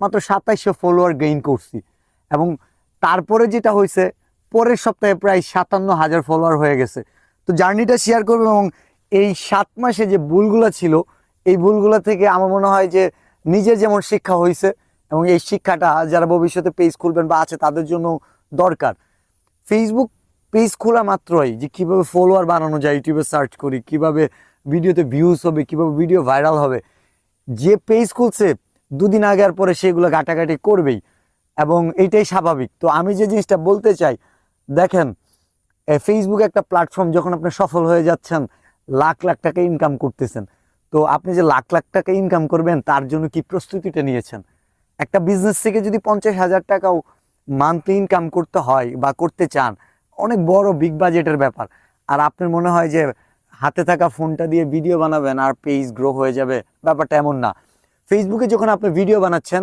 মাত্র সাতাইশশো follower gain করছি। এবং তারপরে যেটা হয়েছে, পরের সপ্তাহে প্রায় সাতান্ন হাজার ফলোয়ার হয়ে গেছে। তো জার্নিটা শেয়ার করব এবং এই সাত মাসে যে ভুলগুলো ছিল, এই ভুলগুলো থেকে আমার মনে হয় যে নিজের যেমন শিক্ষা হয়েছে এবং এই শিক্ষাটা যারা ভবিষ্যতে পেজ খুলবেন বা আছে তাদের জন্য দরকার। ফেসবুক পেজ খোলা মাত্রই যে কীভাবে ফলোয়ার বানানো যায় ইউটিউবে সার্চ করি, কীভাবে ভিডিওতে ভিউজ হবে, কীভাবে ভিডিও ভাইরাল হবে। যে পেজ খুলছে দুদিন আগে আর পরে সেগুলো ঘাটাঘাটি করবেই। এবং এইটাই স্বাভাবিক। তো আমি যে জিনিসটা বলতে চাই, দেখেন ফেসবুক একটা প্ল্যাটফর্ম যখন আপনি সফল হয়ে যাচ্ছেন, লাখ লাখ টাকা ইনকাম করতেছেন। তো আপনি যে লাখ লাখ টাকা ইনকাম করবেন, তার জন্য কি প্রস্তুতিটা নিয়েছেন? একটা বিজনেস থেকে যদি পঞ্চাশ হাজার টাকাও মান্থলি ইনকাম করতে হয় বা করতে চান, অনেক বড় বিগ বাজেটের ব্যাপার। আর আপনার মনে হয় যে হাতে থাকা ফোনটা দিয়ে ভিডিও বানাবেন, আর পেজ গ্রো হয়ে যাবে, ব্যাপারটা এমন না। ফেসবুকে যখন আপনি ভিডিও বানাচ্ছেন